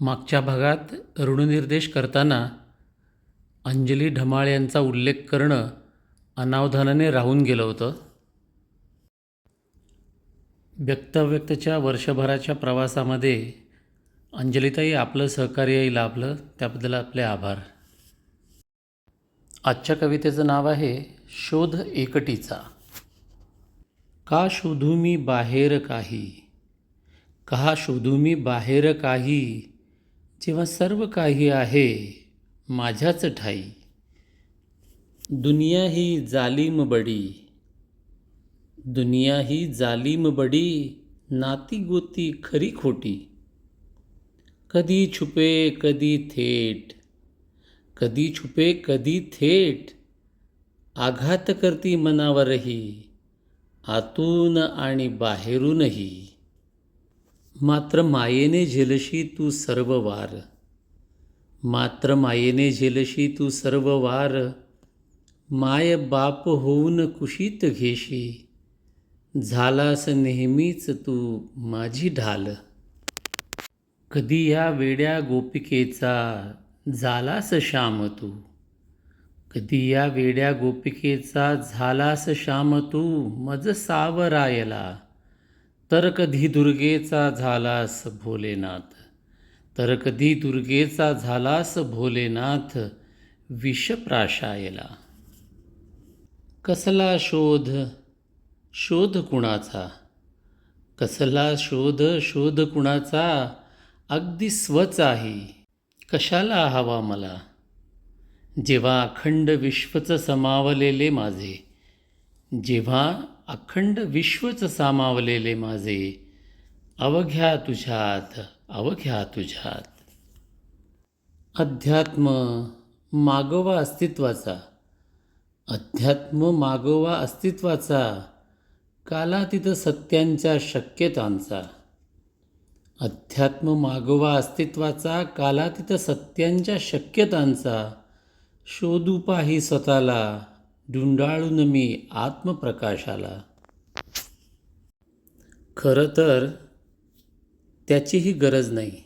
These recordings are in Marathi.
मागच्या भागात ऋणनिर्देश करताना अंजली ढमाळ यांचा उल्लेख करणं अनावधानाने राहून गेलं होतं. व्यक्तव्यक्तच्या वर्षभराच्या प्रवासामध्ये अंजलीताई आपलं सहकार्यही लाभलं त्याबद्दल आपले आभार. आजच्या कवितेचं नाव आहे शोध एकटीचा. का शोधू मी बाहेर काही? का शोधू मी बाहेर काही? जेव्हा सर्व काही आहे माझ्याच ठाई. दुनिया ही जालिम बडी दुनिया ही जालिम बडी नाती गोती खरी खोटी. कधी छुपे कधी थेट. कधी छुपे कधी थेट. आघात करती मनावरही आतून आणि बाहेरूनही. मात्र मायेने झेलशी तू सर्व वार. मात्र मायेने झेलशी तू सर्व वार. माय बाप होऊन कुशीत घेशी. झालास नेहमीच तू माझी ढाल. कधी या वेड्या गोपिकेचा झालास श्याम तू? कधी या वेड्या गोपिकेचा झालास श्याम तू? मज सावरायला. तर कधी दुर्गेचा झालास भोलेनाथ. तर कधी दुर्गेचा झालास भोलेनाथ विषप्राशायला. कसला शोध? शोध कुणाचा? कसला शोध? शोध कुणाचा? अगदी स्वच आहे कशाला हवा मला? जेव्हा अखंड विश्वच समावलेले माझे जेव्हा अखंड विश्वच सामावलेले माझे अवघ्या तुझ्यात अवघ्या तुझ्यात. अध्यात्म मागोवा अस्तित्वाचा अध्यात्म मागोवा अस्तित्वाचा कालातीत सत्यांच्या शक्यतांचा. अध्यात्म मागोवा अस्तित्वाचा कालातीत सत्यांच्या शक्यतांचा शोधू पाही स्वतःला डुंडाळून मी आत्मप्रकाशाला. खरं तर त्याचीही गरज नाही.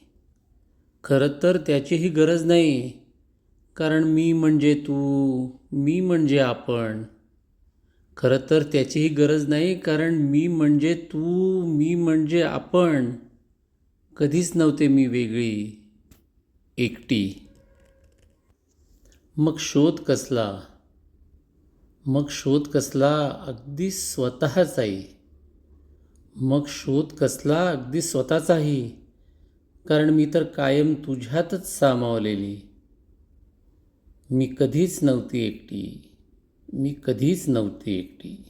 खरं तर त्याचीही गरज नाही कारण मी म्हणजे तू मी म्हणजे आपण. खरं तर त्याचीही गरज नाही कारण मी म्हणजे तू मी म्हणजे आपण. कधीच नव्हते मी वेगळी एकटी. मग शोध कसला? मग शोध कसला अगदी स्वतःचाही. मग शोध कसला अगदी स्वतःचाही. कारण मी तर कायम तुझ्यातच सामावलेली. मी कधीच नव्हती एकटी. मी कधीच नव्हती एकटी.